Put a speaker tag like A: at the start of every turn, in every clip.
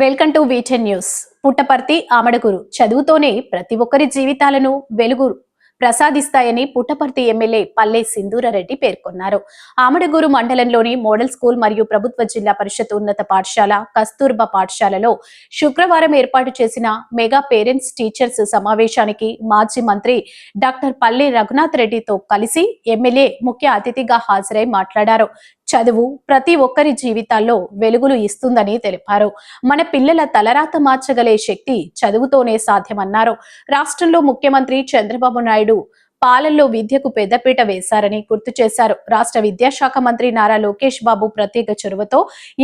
A: Welcome to వీచెన్ news. Puttaparthi Amadaguru చదువుతోనే ప్రతి ఒక్కరి జీవితాలను వెలుగు ప్రసాదిస్తాయని పుట్టపర్తి ఎమ్మెల్యే పల్లె సింధూరారెడ్డి పేర్కొన్నారు. ఆమడగూరు మండలంలోని మోడల్ స్కూల్ మరియు ప్రభుత్వ జిల్లా పరిషత్ ఉన్నత పాఠశాల కస్తూర్బా పాఠశాలలో శుక్రవారం ఏర్పాటు చేసిన మెగా పేరెంట్స్ టీచర్స్ సమావేశానికి మాజీ మంత్రి డాక్టర్ పల్లె రఘునాథ్ రెడ్డితో కలిసి ఎమ్మెల్యే ముఖ్య అతిథిగా హాజరై మాట్లాడారు. చదువు ప్రతి ఒక్కరి జీవితాల్లో వెలుగులు ఇస్తుందని తెలిపారు. మన పిల్లల తలరాత మార్చగలే శక్తి చదువుతోనే సాధ్యమన్నారు. రాష్ట్రంలో ముఖ్యమంత్రి చంద్రబాబు నాయుడు పాలల్లో విద్యకు పెద్దపీట వేశారని గుర్తు చేశారు. రాష్ట్ర విద్యాశాఖ మంత్రి నారా లోకేష్ బాబు ప్రత్యేక చొరవతో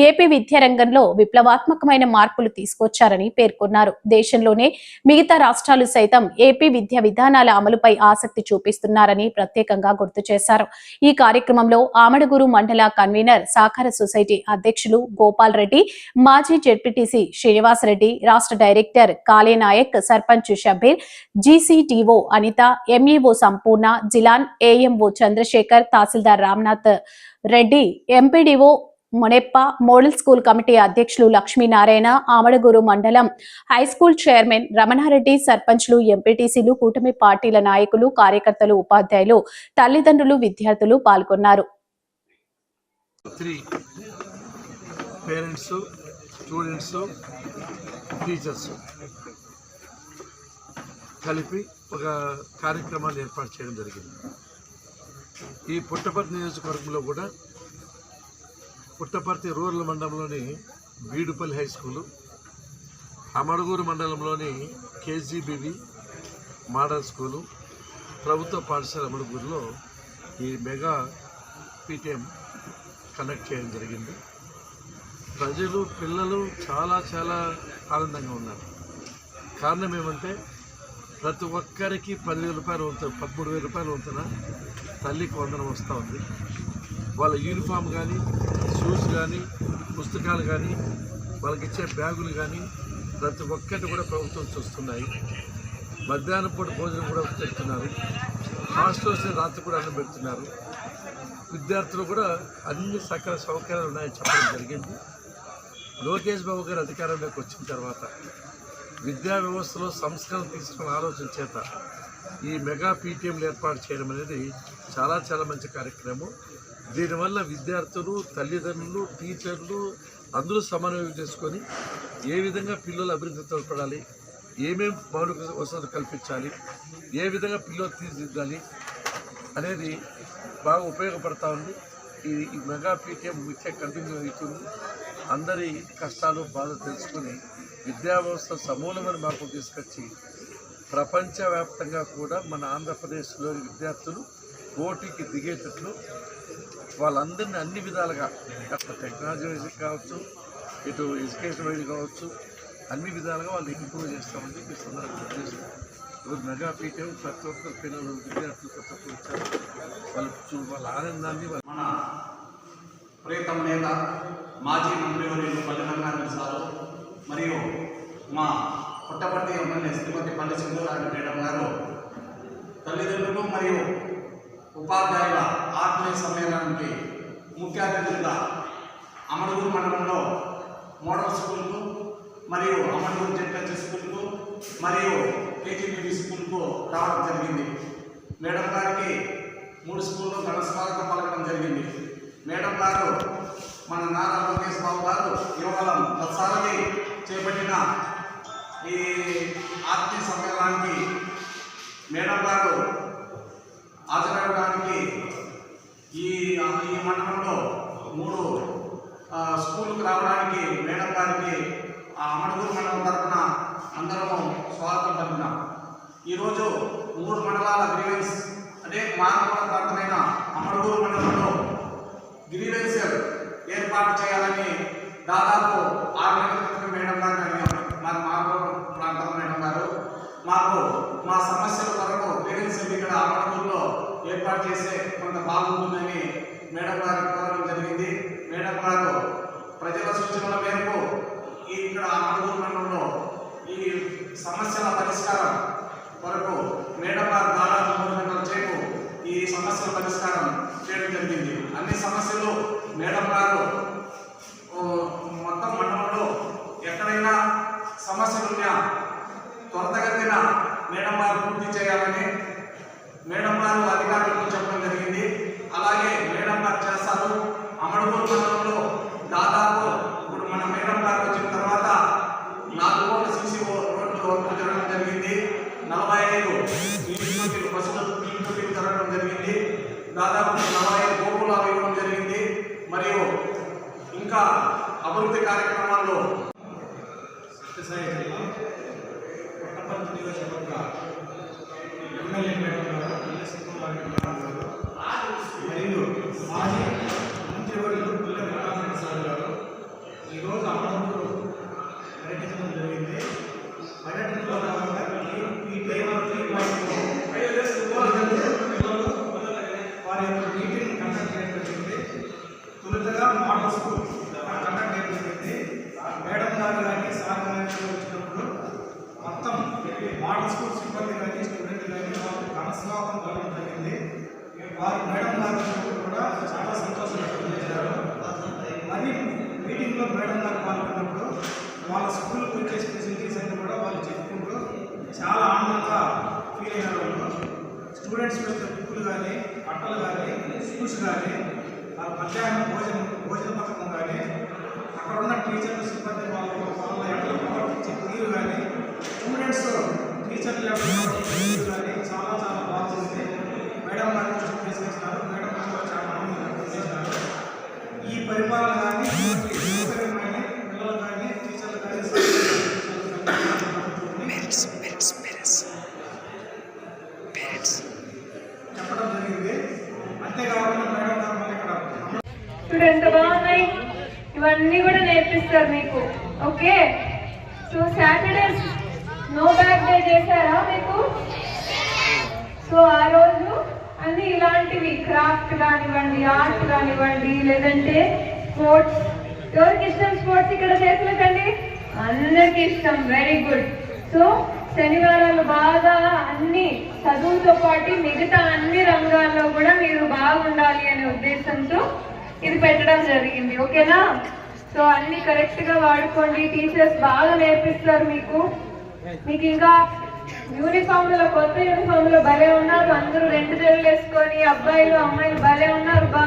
A: ఏపీ విద్యారంగంలో విప్లవాత్మకమైన మార్పులు తీసుకొచ్చారని పేర్కొన్నారు. దేశంలోనే మిగతా రాష్ట్రాలు సైతం ఏపీ విద్యా విధానాల అమలుపై ఆసక్తి చూపిస్తున్నారని ప్రత్యేకంగా గుర్తు చేశారు. ఈ కార్యక్రమంలో ఆమడగురు మండల కన్వీనర్ సాకార సొసైటీ అధ్యక్షులు గోపాల్ రెడ్డి మాజీ జెడ్పీటీసీ శ్రీనివాస్ రెడ్డి రాష్ట్ర director Kalenayak sarpanch Shabir GCTO Anitha MEO Sampoorna Jilan AMO Chandrasekhar tahsildar Ramnath Reddy MPDO Moneppa model school committee అధ్యక్షులు లక్ష్మీనారాయణ ఆమడగూరు మండలం హై స్కూల్ చైర్మన్ రమణారెడ్డి సర్పంచ్లు ఎంపీటీసీలు కూటమి పార్టీల నాయకులు కార్యకర్తలు ఉపాధ్యాయులు తల్లిదండ్రులు విద్యార్థులు పాల్గొన్నారు.
B: పేరెంట్స్ స్టూడెంట్స్ టీచర్స్ కలిపి ఒక కార్యక్రమాన్ని ఏర్పాటు చేయడం జరిగింది. ఈ పుట్టపర్తి నియోజకవర్గంలో కూడా పుట్టపర్తి రూరల్ మండలంలోని బీడుపల్లి హై స్కూలు అమడుగూరు మండలంలోని కేజీబీవి మోడల్ స్కూలు ప్రభుత్వ పాఠశాల అమడుగూరులో ఈ మెగా పీటీఎం కనెక్ట్ చేయడం జరిగింది. ప్రజలు పిల్లలు చాలా చాలా ఆనందంగా ఉన్నారు. కారణం ఏమంటే ప్రతి ఒక్కరికి పదివేల రూపాయలు వంతు పదమూడు వేల రూపాయలు వంతున తల్లికి వందనం వస్తూ ఉంది. వాళ్ళ యూనిఫామ్ కానీ షూస్ కానీ పుస్తకాలు కానీ వాళ్ళకి ఇచ్చే బ్యాగులు కానీ ప్రతి ఒక్కటి కూడా ప్రభుత్వం చూస్తున్నాయి. మధ్యాహ్నం పూట భోజనం కూడా పెడుతున్నారు. హాస్టల్స్ రాత్రి కూడా అన్నం పెడుతున్నారు. విద్యార్థులు కూడా అన్ని సకల సౌకర్యాలు ఉన్నాయని చెప్పడం జరిగింది. లోకేష్ బాబు గారు అధికారంలోకి వచ్చిన తర్వాత విద్యా వ్యవస్థలో సంస్కరణ తీసుకున్న ఆలోచన చేత ఈ మెగా పీటీఎంలు ఏర్పాటు చేయడం అనేది చాలా చాలా మంచి కార్యక్రమం. దీనివల్ల విద్యార్థులు తల్లిదండ్రులు టీచర్లు అందరూ సమన్వయం చేసుకొని ఏ విధంగా పిల్లలు అభివృద్ధి తోడ్పడాలి ఏమేమి మౌలిక వసతులు కల్పించాలి ఏ విధంగా పిల్లలు తీర్చిదిద్దాలి అనేది బాగా ఉపయోగపడతా ఉంది. ఈ ఈ మెగా పీటీఎం ముఖ్య కంటిన్యూ అవుతుంది. అందరి కష్టాలు బాధ తెలుసుకొని విద్యా వ్యవస్థ సమూలమైన మార్పు తీసుకొచ్చి ప్రపంచవ్యాప్తంగా కూడా మన ఆంధ్రప్రదేశ్లోని విద్యార్థులు పోటీకి దిగేటట్లు వాళ్ళందరినీ అన్ని విధాలుగా అటు టెక్నాలజీ వైజ్ కావచ్చు ఇటు ఎడ్యుకేషన్ వైజ్ కావచ్చు అన్ని విధాలుగా వాళ్ళు ఇంప్రూవ్ చేస్తామని చెప్పి సందర్భంగా ఇప్పుడు మెగా పీఠం ప్రతి ఒక్కరు పిల్లలు విద్యార్థులు ప్రతి ఒక్కరు వచ్చారు. వాళ్ళు చూ- వాళ్ళ ఆనందాన్ని వాళ్ళ
C: మన ప్రియతమ నేత మాజీ మంత్రివర్యులు పల్లి రంగారెడ్డి సారు మరియు మా పుట్టపర్తి ఎమ్మెల్యే శ్రీమతి పల్లి సింధురారెడ్డి మేడం గారు తల్లిదండ్రులు మరియు ఉపాధ్యాయుల ఆత్మీయ సమ్మేళనానికి ముఖ్య అతిథులుగా అమరగూరు మండలంలో మోడల్ స్కూల్కు మరియు అమరగూరు జెడ్పీ స్కూల్కు మరియు కేజీబీబీ స్కూల్కు రావడం జరిగింది. మేడం గారికి మూడు స్కూల్లో ఘన స్వాగతం పలకడం జరిగింది. మేడం గారు మన నారా లోకేష్ బాబు గారు కేవలం ప్రసారని చేపట్టిన ఈ ఆత్మీయ సమ్మేళనానికి మేడం గారు హాజరవడానికి ఈ ఈ మండలంలో మూడు స్కూల్కి రావడానికి మేడం గారికి ఆ అమడగూరు మండలం తరఫున అందరము స్వాగతం పలికినాం ఈరోజు మూడు మండలాల గ్రీవెన్స్ అంటే మానవ ప్రాంతమైన అమడగూరు మండలంలో గ్రీవెన్స్ ఏర్పాటు చేయాలని దాదాపు ఆరు నెలల క్రితం మేడం గారు అడిగాం మరి మాకు ప్రాంతం మేడం గారు మాకు మా సమస్యల కొరకు పేరెంట్స్ ఇక్కడ అమరపూర్లో ఏర్పాటు చేసే కొంత బాగుంటుందని మేడం గారు కోరడం జరిగింది. మేడం గారు ప్రజల సూచనల మేరకు ఇక్కడ అమరపూర్ మండలంలో ఈ సమస్యల పరిష్కారం కొరకు మేడం గారు దాదాపు మూడు గంటల సేపు ఈ సమస్యల పరిష్కారం చేయడం జరిగింది అన్ని సమస్యలు మేడం గారు ఓ, మొత్తం మండలంలో ఎక్కడైనా సమస్యలున్నా త్వరితగతిన మేడం గారు పూర్తి చేయాలని మేడం గారు అధికారులకు చెప్పడం జరిగింది. అలాగే మేడం గారు చేస్తారు. అమడుగూరు మండలంలో దాదాపు ఇప్పుడు మన మేడం గారు వచ్చిన తర్వాత నాలుగు కోట్ల సీసీ రోడ్లు వర్క్ జరగడం జరిగింది. నలభై ఐదు ఇంటికి బస్సులు ఇంటికి జరగడం జరిగింది. దాదాపు నలభై ఐదు గోపులాలు ఇవ్వడం జరిగింది. మరియు ఇంకా అభివృద్ధి కార్యక్రమాల్లో
D: సత్యసాయి జిల్లా పుట్టపర్తి నియోజకవర్గ ఎమ్మెల్యే మేడం గారు పిల్ల సింహవారి మేడం గారు మరియు మాజీ మంత్రివర్యులు పిల్ల వెంకటరామరెడ్డి సార్ గారు ఈరోజు అమరావతిలో పర్యటించడం జరిగింది పర్యటనలో భాగంగా ఈ- ఈ టైమర్ త్రీ పాయింట్లో పిల్లలు వారి యొక్క మీటింగ్ కండక్ట్ చేయడం జరిగింది తొలుతగా మోడల్ స్కూల్ కండక్ట్ చేయడం జరిగింది మేడం గారు కానీ సార్ గారు వచ్చినప్పుడు మొత్తం మోడల్ స్కూల్ సిబ్బంది కానీ స్టూడెంట్ కానీ వాళ్ళకి కావడం జరిగింది. వారి మేడం గారు కూడా చాలా సంతోషం వ్యక్తం చేశారు. మరి మీటింగ్లో మేడం గారు పాల్గొన్నప్పుడు వాళ్ళ స్కూల్కి వచ్చే ఫెసిలిటీస్ అన్ని కూడా వాళ్ళు చెప్పుకుంటూ చాలా ఆనందంగా ఫీల్ అయ్యారు వాళ్ళు. స్టూడెంట్స్ వచ్చే బుక్కులు కానీ బట్టలు కానీ షూస్ కానీ వాళ్ళ మధ్యాహ్నం భోజనం భోజన పథకం కానీ అక్కడ ఉన్న టీచర్లు సిబ్బంది
E: ఇవన్నీ కూడా నేర్పిస్తారు మీకు. Okay so Saturdays no bag day చేశారా మీకు? సో ఆ రోజు అన్ని ఇలాంటివి క్రాఫ్ట్ కానివ్వండి ఆర్ట్ కానివ్వండి లేదంటే స్పోర్ట్స్ ఎవరికి ఇష్టం స్పోర్ట్స్ ఇక్కడ చేతులకండి? అందరికి ఇష్టం. వెరీ గుడ్ సో శనివారాలు బాగా అన్ని చదువుతో పాటు మిగతా అన్ని రంగాల్లో కూడా మీరు బాగుండాలి అనే ఉద్దేశంతో ఇది పెట్టడం జరిగింది. ఓకేనా సో అన్ని కరెక్ట్గా వాడుకోండి. టీచర్స్ బాగా నేర్పిస్తారు మీకు. మీకు ఇంకా యూనిఫామ్లో కొత్త యూనిఫామ్లో భలే ఉన్నారు. అందరూ రెండు జడలు వేసుకొని అబ్బాయిలు అమ్మాయిలు భలే ఉన్నారు బా.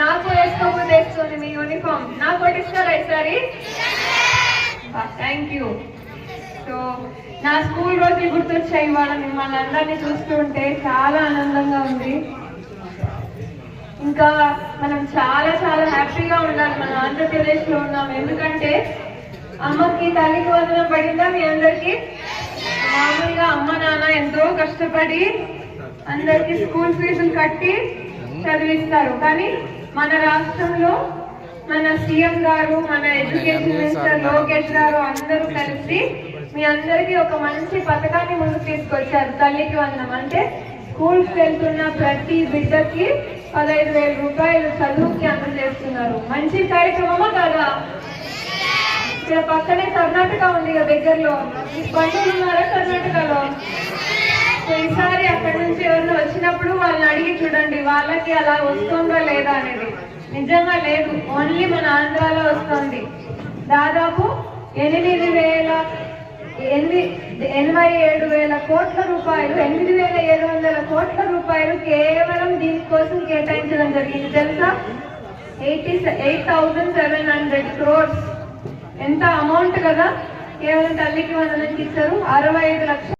E: నాకు వేసుకోకపోతే వేసుకోండి మీ యూనిఫామ్ నాకు ఇస్తారా ఈసారి? థ్యాంక్ యూ సో నా స్కూల్ రోజులు గుర్తొచ్చాయి వాళ్ళ మిమ్మల్ని అందరినీ చూస్తుంటే. చాలా ఆనందంగా ఉంది. ఇంకా మనం చాలా చాలా హ్యాపీగా ఉండాలి. మన ఆంధ్రప్రదేశ్లో ఉన్నాం. ఎందుకంటే అమ్మకి తల్లికి వందనం పడిందా మీ అందరికి? మామూలుగా అమ్మ నాన్న ఎంతో కష్టపడి అందరికి స్కూల్ ఫీజులు కట్టి చదివిస్తారు. కానీ మన రాష్ట్రంలో మన సీఎం గారు మన ఎడ్యుకేషన్ మినిస్టర్ లోకేష్ గారు అందరూ కలిసి మీ అందరికీ ఒక మంచి పథకాన్ని ముందుకు తీసుకొచ్చారు. తల్లికి వందనం. అంటే స్కూల్కి వెళ్తున్న ప్రతి బిడ్డకి పదహైదు వేల రూపాయలు చదువుకి అందజేస్తున్నారు మంచి కార్యక్రమమా కాదా? ఇక్కడ పక్కనే కర్ణాటక ఉంది దగ్గరలో. ఈ పండుగలు ఉన్నారా కర్ణాటకలో? ఈసారి అక్కడ నుంచి ఎవరైనా వచ్చినప్పుడు వాళ్ళని అడిగి చూడండి వాళ్ళకి అలా వస్తుందా లేదా అనేది. నిజంగా లేదు. ఓన్లీ మన ఆంధ్రాలో వస్తుంది. దాదాపు ఎనిమిది వేల ఎనిమిది ఎనభై ఏడు వేల కోట్ల రూపాయలు ఎనిమిది వేల ఏడు వందల కోట్ల రూపాయలు కేవలం దీనికోసం కేటాయించడం జరిగింది. తెలుసా? Eighty eight thousand seven hundred crores. ఎంత అమౌంట్ కదా? కేవలం తల్లికి వందలకి ఇచ్చారు. అరవై ఐదు లక్షలు